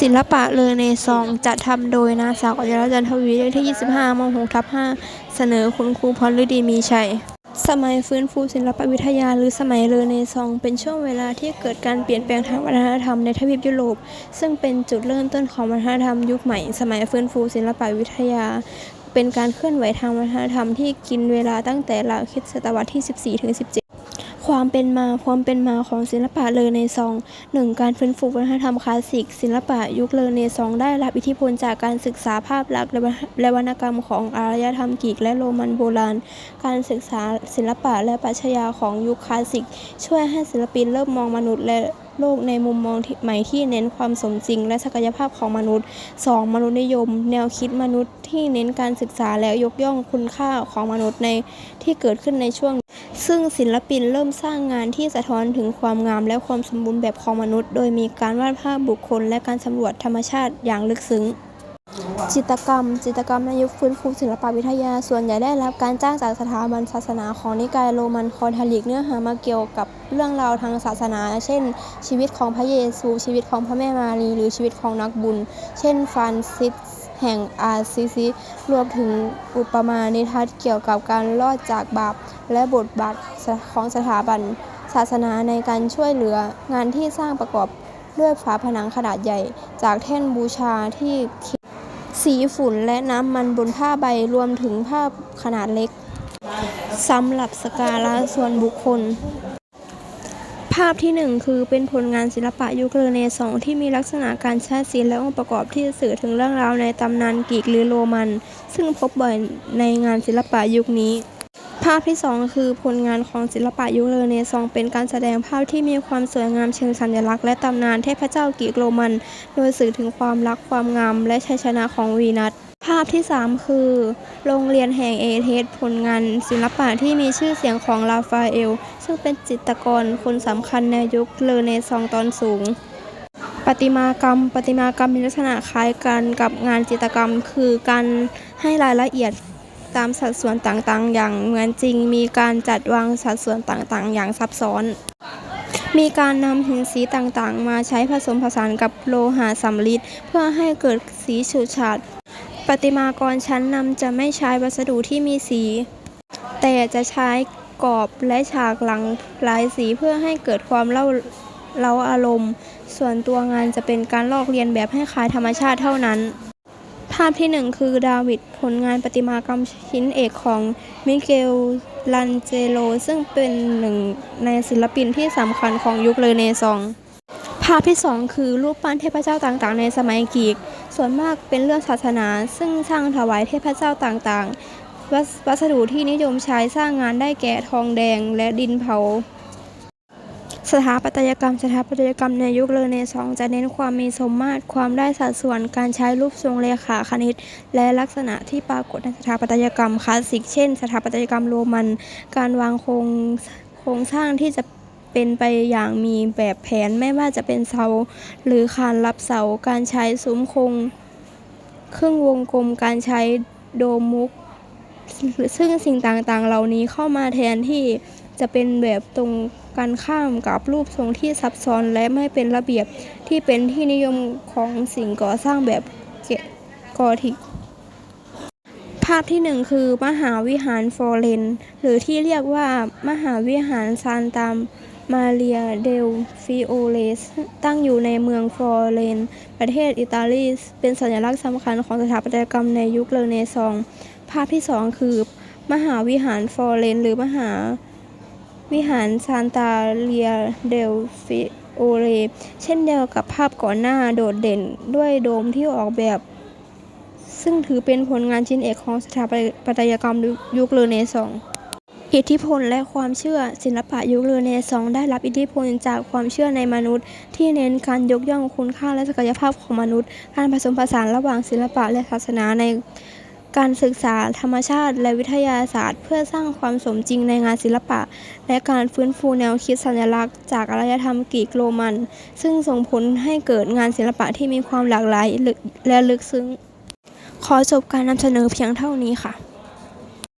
ศิลปะเรเนซองส์จัดทำโดยนาสาวกัญญาลัตน์จันทวีเลขที่ 25ม6ทับ5เสนอคุณครูพรฤดีมีชัย สมัยฟื้นฟูศิลปวิทยาหรือสมัยเรเนซองส์เป็นช่วงเวลาที่เกิดการเปลี่ยนแปลงทางวัฒนธรรมในทวีปยุโรป ซึ่งเป็นจุดเริ่มต้นของวัฒนธรรมยุคใหม่ สมัยฟื้นฟูศิลปวิทยาเป็นการเคลื่อนไหวทางวัฒนธรรมที่กินเวลาตั้งแต่ราวคริสตศตวรรษที่ 14ถึง17 ความเป็นมาความเป็นมาของศิลปะเรเนซองหนึ่งการฟื้นฟูวัฒนธรรมคลาสสิก ศิลปะยุคเรเนซองได้รับอิทธิพลจากการศึกษาภาพลักษณ์และวรรณกรรมของอารยธรรมกรีกและโรมันโบราณ การศึกษาศิลปะและปรัชญาของยุคคลาสสิก ช่วยให้ศิลปินเริ่มมองมนุษย์และโลกในมุมมองใหม่ที่เน้นความสมจริง และศักยภาพของมนุษย์ 2. มนุษยนิยม แนวคิดมนุษย์ที่เน้นการศึกษาและยกย่องคุณค่าของมนุษย์ในที่เกิดขึ้นในช่วง ซึ่งศิลปินเริ่มสร้างงานที่สะท้อนถึงความงามและความสมบูรณ์แบบของมนุษย์ โดยมีการวาดภาพบุคคลและการสำรวจธรรมชาติอย่างลึกซึ้งจิตกรรม จิตกรรมในยุคฟื้นฟูศิลปวิทยาส่วนใหญ่ได้รับการจ้างจากสถาบันศาสนาของนิกายโรมันคาทอลิกเนื้อหามาเกี่ยวกับเรื่องราวทางศาสนา เช่น ชีวิตของพระเยซู ชีวิตของพระแม่มารี หรือชีวิตของนักบุญ เช่นฟรานซิส แห่งอาซิซีรวมถึงอุปมานิทานเกี่ยวกับการรอดจากบาป และบทบาทของสถาบัน ศาสนาในการช่วยเหลืองานที่สร้างประกอบด้วยฝาผนังขนาดใหญ่ จากแท่นบูชาที่สีฝุ่นและน้ำมันบนผ้าใบรวมถึงภาพขนาดเล็กสำหรับสกการะส่วนบุคคล ภาพที่หนึ่งคือเป็นผลงานศิลปะยุคเรเนซองส์ที่มีลักษณะการใช้ศิลป์และองค์ประกอบที่สื่อถึงเรื่องราวในตำนานกรีกหรือโรมัน ซึ่งพบบ่อยในงานศิลปะยุคนี้ ภาพที่สองคือผลงานของศิลปะยุคเรเนซองส์เป็นการแสดงภาพที่มีความสวยงามเชิงสัญลักษณ์และตำนานเทพเจ้ากรีกโรมัน โดยสื่อถึงความรักความงามและชัยชนะของวีนัส ภาพที่สามคือ โรงเรียนแห่งเอเธสผลงานศิลปะที่มีชื่อเสียงของราฟาเอล ซึ่งเป็นจิตรกรคนสำคัญในยุคเรเนซองตอนสูง ประติมากรรมประติมากรรมมีลักษณะคล้ายกันกับงานจิตรกรรม คือการให้รายละเอียดตามสัดส่วนต่างๆ อย่างเหมือนจริง มีการจัดวางสัดส่วนต่างๆ อย่างซับซ้อน มีการนำหินสีต่างๆ มาใช้ผสมผสานกับโลหะสำริดเพื่อให้เกิดสีฉูดฉาด ประติมากรชั้นนำจะไม่ใช้วัสดุที่มีสี แต่จะใช้กรอบและฉากหลังหลายสีเพื่อให้เกิดความเล่าเร้าอารมณ์ ส่วนตัวงานจะเป็นการลอกเลียนแบบให้คล้ายธรรมชาติเท่านั้น ภาพที่หนึ่งคือดาวิดผลงานประติมากรรมชิ้นเอกของมิเกลลันเจโล ซึ่งเป็นหนึ่งในศิลปินที่สำคัญของยุคเรเนซองส์ภาพที่สองคือรูปปั้นเทพเจ้าต่างๆ ในสมัยกรีก ส่วนมากเป็นเรื่องศาสนา ซึ่งสร้างถวายเทพเจ้าต่างๆวัสวัสดุที่นิยมใช้สร้างงานได้แก่ทองแดงและดินเผา สถาปัตยกรรม สถาปัตยกรรมในยุคเรเนซองส์จะเน้นความมีสมมาตรความได้สัดส่วนการใช้รูปทรงเรขาคณิต และลักษณะที่ปรากฏในสถาปัตยกรรมคลาสสิกเช่น สถาปัตยกรรมโรมัน การวางโครงโครงสร้างที่จะ เป็นไปอย่างมีแบบแผนไม่ว่าจะเป็นเสา หรือคานรับเสาการใช้ซุ้มโครงครึ่งวงกลมการใช้โดมมุก ซึ่งสิ่งต่างๆ เหล่านี้เข้ามาแทนที่จะเป็นแบบตรงกันข้ามกับรูปทรงที่ซับซ้อนและไม่เป็นระเบียบที่เป็นที่นิยมของสิ่งก่อสร้างแบบกอธิก ภาพที่หนึ่งคือมหาวิหารฟลอเรนหรือที่เรียกว่ามหาวิหารซานตาม มาเรียเดลฟิโอเรสตั้งอยู่ในเมืองฟลอเรน ประเทศอิตาลี เป็นสัญลักษณ์สำคัญของสถาปัตยกรรมในยุคเรเนซองส์ภาพที่สองคือ มหาวิหารฟลอเรน หรือมหาวิหารซานตาเรียเดลฟิโอเรเช่นเดียวกับภาพก่อนหน้าโดดเด่นด้วยโดมที่ออกแบบ ซึ่งถือเป็นผลงานชิ้นเอกของสถาปัตยกรรมยุคเรเนซองส์ อิทธิพลและความเชื่อศิลปะยุคเรเนซองส์ได้รับอิทธิพลจากความเชื่อในมนุษย์ ที่เน้นการยกย่องคุณค่าและศักยภาพของมนุษย์ การผสมผสานระหว่างศิลปะและศาสนาในการศึกษาธรรมชาติและวิทยาศาสตร์ เพื่อสร้างความสมจริงในงานศิลปะ และการฟื้นฟูแนวคิดสัญลักษณ์ จากอารยธรรมกรีกโรมัน ซึ่งส่งผลให้เกิดงานศิลปะที่มีความหลากหลายและลึกซึ้ง ขอจบการนำเสนอเพียงเท่านี้ค่ะ